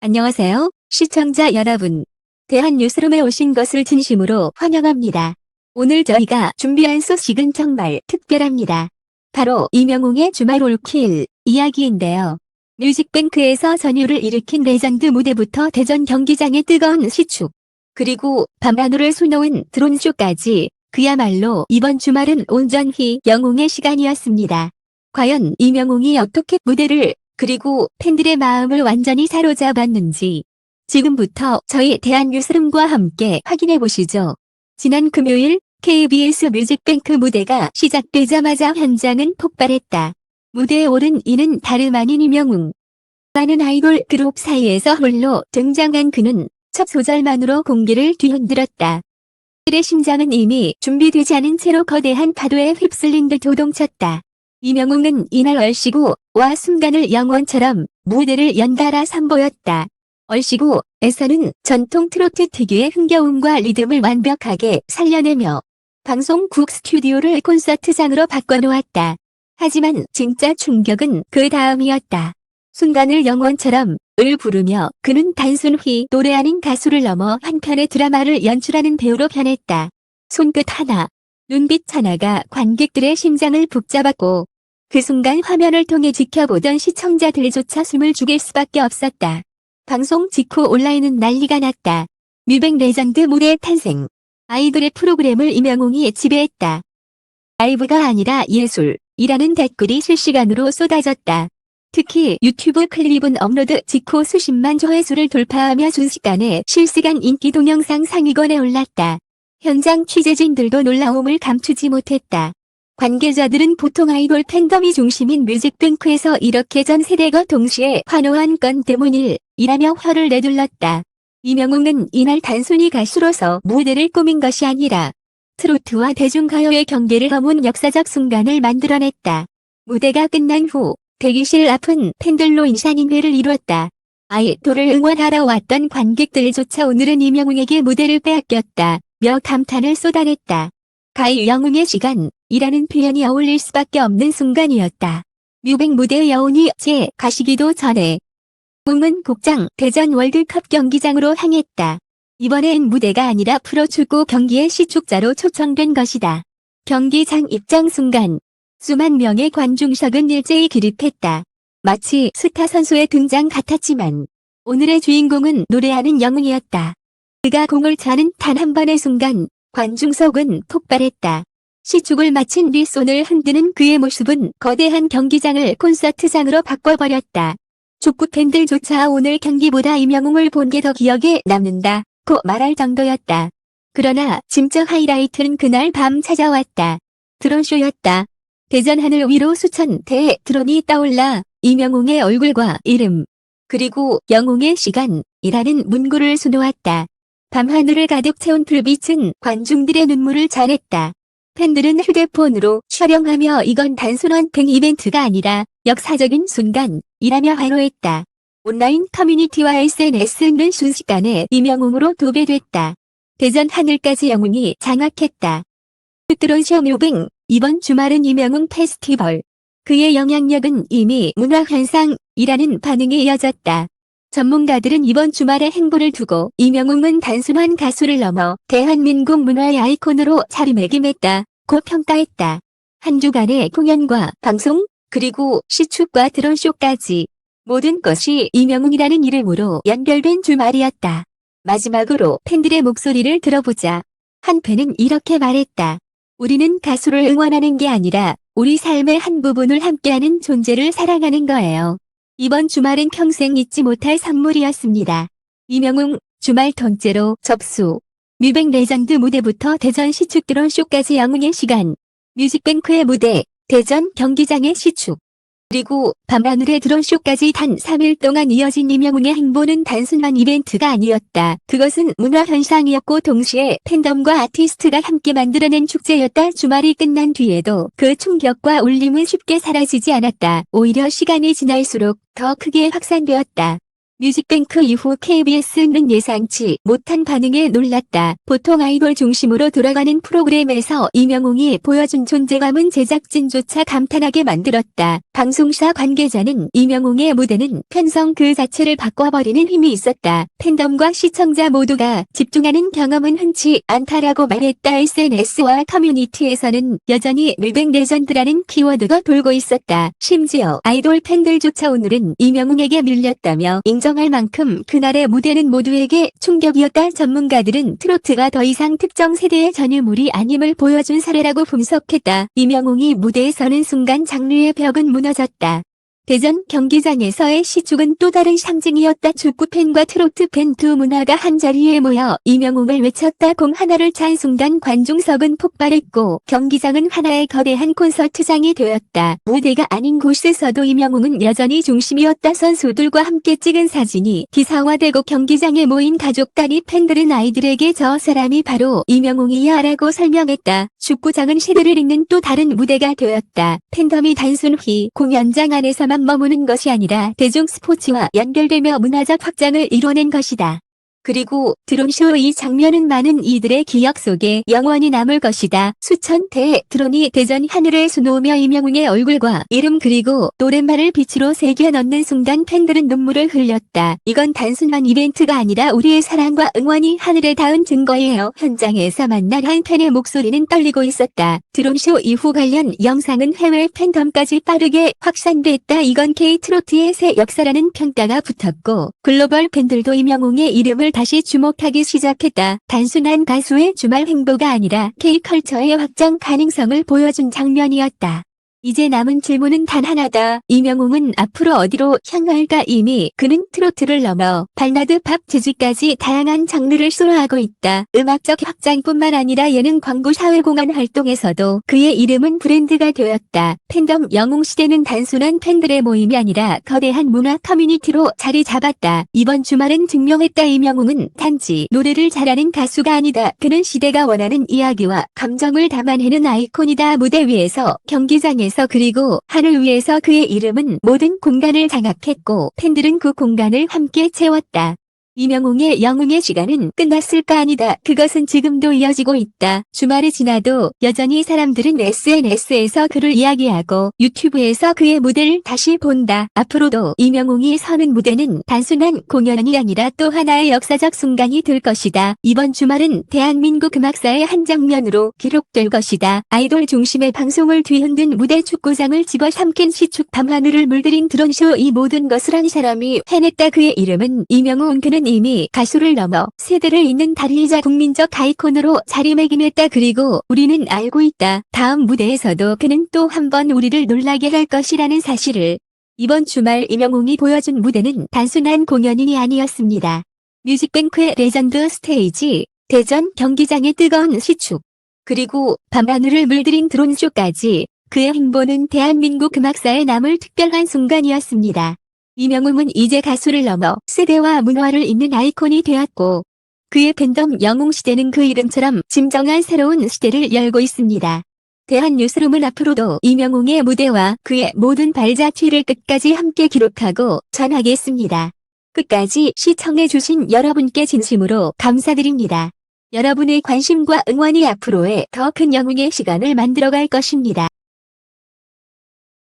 안녕하세요, 시청자 여러분. 대한뉴스룸에 오신 것을 진심으로 환영합니다. 오늘 저희가 준비한 소식은 정말 특별합니다. 바로 이명웅의 주말 올킬 이야기인데요. 뮤직뱅크에서 전율을 일으킨 레전드 무대부터 대전 경기장의 뜨거운 시축, 그리고 밤하늘을 수놓은 드론쇼까지 그야말로 이번 주말은 온전히 영웅의 시간이었습니다. 과연 이명웅이 어떻게 무대를 그리고 팬들의 마음을 완전히 사로잡았는지 지금부터 저희 대한뉴스룸과 함께 확인해 보시죠. 지난 금요일 KBS 뮤직뱅크 무대가 시작되자마자 현장은 폭발했다. 무대에 오른 이는 다름 아닌 이명웅. 많은 아이돌 그룹 사이에서 홀로 등장한 그는 첫 소절만으로 공기를 뒤흔들었다. 그의 심장은 이미 준비되지 않은 채로 거대한 파도에 휩쓸린 듯 도동쳤다. 이명웅은 이날 얼씨구 와 순간을 영원처럼 무대를 연달아 선보였다. 얼씨구에서는 전통 트로트 특유의 흥겨움과 리듬을 완벽하게 살려내며 방송국 스튜디오를 콘서트장으로 바꿔놓았다. 하지만 진짜 충격은 그 다음이었다. 순간을 영원처럼 을 부르며 그는 단순히 노래하는 가수를 넘어 한편의 드라마를 연출하는 배우로 변했다. 손끝 하나, 눈빛 하나가 관객들의 심장을 북잡았고 그 순간 화면을 통해 지켜보던 시청자들조차 숨을 죽일 수밖에 없었다. 방송 직후 온라인은 난리가 났다. 뮤뱅 레전드 무대 탄생. 아이돌의 프로그램을 이명웅이 지배했다. 라이브가 아니라 예술이라는 댓글이 실시간으로 쏟아졌다. 특히 유튜브 클립은 업로드 직후 수십만 조회수를 돌파하며 순식간에 실시간 인기 동영상 상위권에 올랐다. 현장 취재진들도 놀라움을 감추지 못했다. 관계자들은 보통 아이돌 팬덤이 중심인 뮤직뱅크에서 이렇게 전 세대가 동시에 환호한 건 때문일 이라며 혀를 내둘렀다. 이명웅은 이날 단순히 가수로서 무대를 꾸민 것이 아니라 트로트와 대중가요의 경계를 허문 역사적 순간을 만들어냈다. 무대가 끝난 후 대기실 앞은 팬들로 인산인회를 이루었다. 아이돌을 응원하러 왔던 관객들조차 오늘은 이명웅에게 무대를 빼앗겼다. 며 감탄을 쏟아냈다. 가히 영웅의 시간이라는 표현이 어울릴 수밖에 없는 순간이었다. 뮤백 무대의 여운이 제 가시기도 전에 웅은 곡장 대전 월드컵 경기장으로 향했다. 이번엔 무대가 아니라 프로축구 경기의 시축자로 초청된 것이다. 경기장 입장 순간 수만 명의 관중석은 일제히 기립했다. 마치 스타 선수의 등장 같았지만 오늘의 주인공은 노래하는 영웅이었다. 그가 공을 차는 단 한 번의 순간 관중석은 폭발했다. 시축을 마친 뒤 손을 흔드는 그의 모습은 거대한 경기장을 콘서트장으로 바꿔버렸다. 축구 팬들조차 오늘 경기보다 이명웅을 본 게 더 기억에 남는다 고 말할 정도였다. 그러나 진짜 하이라이트는 그날 밤 찾아왔다. 드론쇼였다. 대전 하늘 위로 수천 대의 드론이 떠올라 이명웅의 얼굴과 이름 그리고 영웅의 시간이라는 문구를 수놓았다. 밤하늘을 가득 채운 불빛은 관중들의 눈물을 자냈다. 팬들은 휴대폰으로 촬영하며 이건 단순한 팬 이벤트가 아니라 역사적인 순간이라며 환호했다. 온라인 커뮤니티와 SNS는 순식간에 이명웅으로 도배됐다. 대전 하늘까지 영웅이 장악했다. 드론 쇼 뮤빙 이번 주말은 이명웅 페스티벌. 그의 영향력은 이미 문화현상이라는 반응이 이어졌다. 전문가들은 이번 주말의 행보를 두고 이명웅은 단순한 가수를 넘어 대한민국 문화의 아이콘으로 자리매김했다 고 평가했다. 한 주간의 공연과 방송, 그리고 시축과 드론쇼까지 모든 것이 이명웅이라는 이름으로 연결된 주말이었다. 마지막으로 팬들의 목소리를 들어보자. 한 팬은 이렇게 말했다. 우리는 가수를 응원하는 게 아니라 우리 삶의 한 부분을 함께하는 존재를 사랑하는 거예요. 이번 주말은 평생 잊지 못할 선물이었습니다. 이명웅 주말 통째로 접수. 뮤뱅 레전드 무대부터 대전 시축 드론 쇼까지 영웅의 시간. 뮤직뱅크의 무대, 대전 경기장의 시축. 그리고 밤하늘의 드론쇼까지 단 3일 동안 이어진 이명웅의 행보는 단순한 이벤트가 아니었다. 그것은 문화현상이었고 동시에 팬덤과 아티스트가 함께 만들어낸 축제였다. 주말이 끝난 뒤에도 그 충격과 울림은 쉽게 사라지지 않았다. 오히려 시간이 지날수록 더 크게 확산되었다. 뮤직뱅크 이후 KBS는 예상치 못한 반응에 놀랐다. 보통 아이돌 중심으로 돌아가는 프로그램에서 이명웅이 보여준 존재감은 제작진조차 감탄하게 만들었다. 방송사 관계자는 이명웅의 무대는 편성 그 자체를 바꿔버리는 힘이 있었다. 팬덤과 시청자 모두가 집중하는 경험은 흔치 않다라고 말했다. SNS와 커뮤니티에서는 여전히 밀백 레전드라는 키워드가 돌고 있었다. 심지어 아이돌 팬들조차 오늘은 이명웅에게 밀렸다며 인정 할 만큼 그날의 무대는 모두에게 충격이었다. 전문가들은 트로트가 더 이상 특정 세대의 전유물이 아님을 보여준 사례라고 분석했다. 이명웅이 무대에 서는 순간 장르의 벽은 무너졌다. 대전 경기장에서의 시축은 또 다른 상징이었다. 축구팬과 트로트 팬 두 문화가 한자리에 모여 이명웅을 외쳤다. 공 하나를 찬 순간 관중석은 폭발했고 경기장은 하나의 거대한 콘서트장이 되었다. 무대가 아닌 곳에서도 이명웅은 여전히 중심이었다. 선수들과 함께 찍은 사진이 기사화되고 경기장에 모인 가족 단위 팬들은 아이들에게 저 사람이 바로 이명웅이야 라고 설명했다. 축구장은 시대를 잇는 또 다른 무대가 되었다. 팬덤이 단순히 공연장 안에서만 머무는 것이 아니라 대중 스포츠와 연결되며 문화적 확장을 이뤄낸 것이다. 그리고 드론쇼 이 장면은 많은 이들의 기억 속에 영원히 남을 것이다. 수천 대의 드론이 대전 하늘을 수놓으며 이명웅의 얼굴과 이름 그리고 노랫말을 빛으로 새겨 넣는 순간 팬들은 눈물을 흘렸다. 이건 단순한 이벤트가 아니라 우리의 사랑과 응원이 하늘에 닿은 증거예요. 현장에서 만난 한 팬의 목소리는 떨리고 있었다. 드론쇼 이후 관련 영상은 해외 팬덤까지 빠르게 확산됐다. 이건 K-트로트의 새 역사라는 평가가 붙었고 글로벌 팬들도 이명웅의 이름을 다시 주목하기 시작했다. 단순한 가수의 주말 행보가 아니라 K-컬처의 확장 가능성을 보여준 장면이었다. 이제 남은 질문은 단 하나다. 이명웅은 앞으로 어디로 향할까 이미 그는 트로트를 넘어 발라드 팝 재즈까지 다양한 장르를 소화하고 있다. 음악적 확장뿐만 아니라 예능 광고 사회공헌 활동에서도 그의 이름은 브랜드가 되었다. 팬덤 영웅 시대는 단순한 팬들의 모임이 아니라 거대한 문화 커뮤니티로 자리 잡았다. 이번 주말은 증명했다. 이명웅은 단지 노래를 잘하는 가수가 아니다. 그는 시대가 원하는 이야기와 감정을 담아내는 아이콘이다. 무대 위에서 경기장에서 그리고 하늘 위에서 그의 이름은 모든 공간을 장악했고 팬들은 그 공간을 함께 채웠다. 이명웅의 영웅의 시간은 끝났을까 아니다. 그것은 지금도 이어지고 있다. 주말이 지나도 여전히 사람들은 SNS에서 그를 이야기하고 유튜브에서 그의 무대를 다시 본다. 앞으로도 이명웅이 서는 무대는 단순한 공연이 아니라 또 하나의 역사적 순간이 될 것이다. 이번 주말은 대한민국 음악사의 한 장면으로 기록될 것이다. 아이돌 중심의 방송을 뒤흔든 무대 축구장을 집어삼킨 시축 밤하늘을 물들인 드론쇼 이 모든 것을 한 사람이 해냈다. 그의 이름은 이명웅 그는 이미 가수를 넘어 세대를 잇는 달리자 국민적 아이콘으로 자리매김했다. 그리고 우리는 알고 있다. 다음 무대에서도 그는 또 한 번 우리를 놀라게 할 것이라는 사실을. 이번 주말 이명웅이 보여준 무대는 단순한 공연이 아니었습니다. 뮤직뱅크의 레전드 스테이지, 대전 경기장의 뜨거운 시축, 그리고 밤하늘을 물들인 드론쇼까지 그의 행보는 대한민국 음악사에 남을 특별한 순간이었습니다. 이명웅은 이제 가수를 넘어 세대와 문화를 잇는 아이콘이 되었고 그의 팬덤 영웅 시대는 그 이름처럼 진정한 새로운 시대를 열고 있습니다. 대한 뉴스룸은 앞으로도 이명웅의 무대와 그의 모든 발자취를 끝까지 함께 기록하고 전하겠습니다. 끝까지 시청해주신 여러분께 진심으로 감사드립니다. 여러분의 관심과 응원이 앞으로의 더 큰 영웅의 시간을 만들어갈 것입니다.